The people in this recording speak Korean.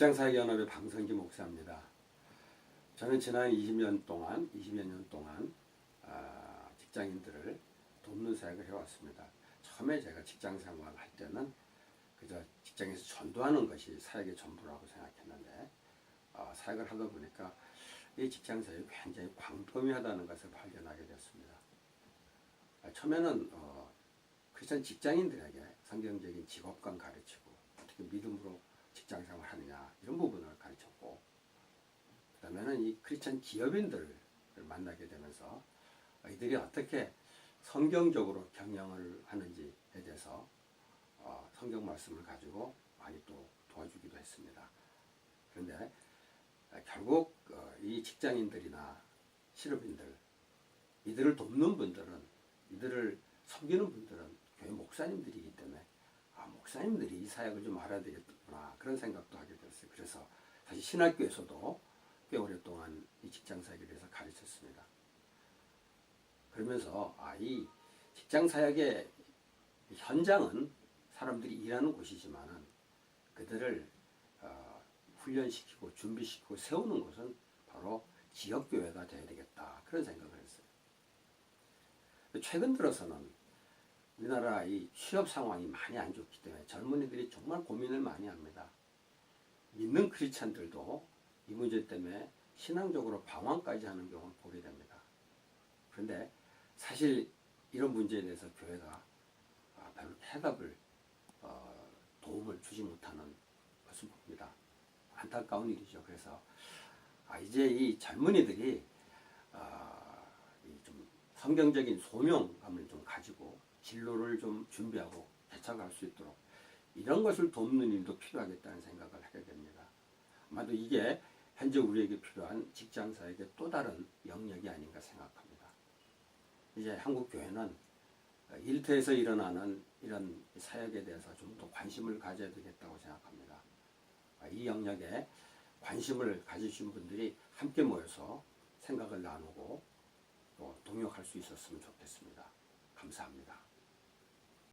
직장사회연합의 방성기 목사입니다. 저는 지난 20년 동안, 20여 년 동안 아, 직장인들을 돕는 사역을 해왔습니다. 처음에 제가 직장 생활 할 때는 그저 직장에서 전도하는 것이 사역의 전부라고 생각했는데 아, 사역을 하다 보니까 이 직장 사역이 굉장히 광범위하다는 것을 발견하게 됐습니다. 아, 처음에는 어, 크리스천 직장인들에게 성경적인 직업관 가르치고 어떻게 믿음으로 직장 생활하느냐 이런 부분을 가르쳤고 그 다음에는 이 크리스천 기업인들을 만나게 되면서 이들이 어떻게 성경적으로 경영을 하는지에 대해서 어, 성경 말씀을 가지고 많이 또 도와주기도 했습니다. 그런데 아, 결국 어, 이 직장인들이나 실업인들 이들을 돕는 분들은 이들을 섬기는 분들은 교회 목사님들이기 때문에 아 목사님들이 이 사역을 좀 알아야 되겠구나 그런 생각도 하게 됐어요. 그래서 사실 신학교에서도 꽤 오랫동안 이 직장 사역에 대해서 가르쳤습니다. 그러면서 아 이 직장 사역의 현장은 사람들이 일하는 곳이지만은 그들을 어, 훈련시키고 준비시키고 세우는 곳은 바로 지역교회가 되어야 되겠다 그런 생각을 했어요. 최근 들어서는 우리나라 이 취업 상황이 많이 안 좋기 때문에 젊은이들이 정말 고민을 많이 합니다. 믿는 크리스찬들도 이 문제 때문에 신앙적으로 방황까지 하는 경우를 보게 됩니다. 그런데 사실 이런 문제에 대해서 교회가 아, 별로 해답을 어, 도움을 주지 못하는 것을 봅니다. 안타까운 일이죠. 그래서 아, 이제 이 젊은이들이 아, 이좀 성경적인 소명감을 좀 가지고 진로를 좀 준비하고 개척할 수 있도록 이런 것을 돕는 일도 필요하겠다는 생각을 하게 됩니다. 아마도 이게 현재 우리에게 필요한 직장 사역의 또 다른 영역이 아닌가 생각합니다. 이제 한국 교회는 일터에서 일어나는 이런 사역에 대해서 좀 더 관심을 가져야 되겠다고 생각합니다. 이 영역에 관심을 가지신 분들이 함께 모여서 생각을 나누고 또 동역할 수 있었으면 좋겠습니다. 감사합니다.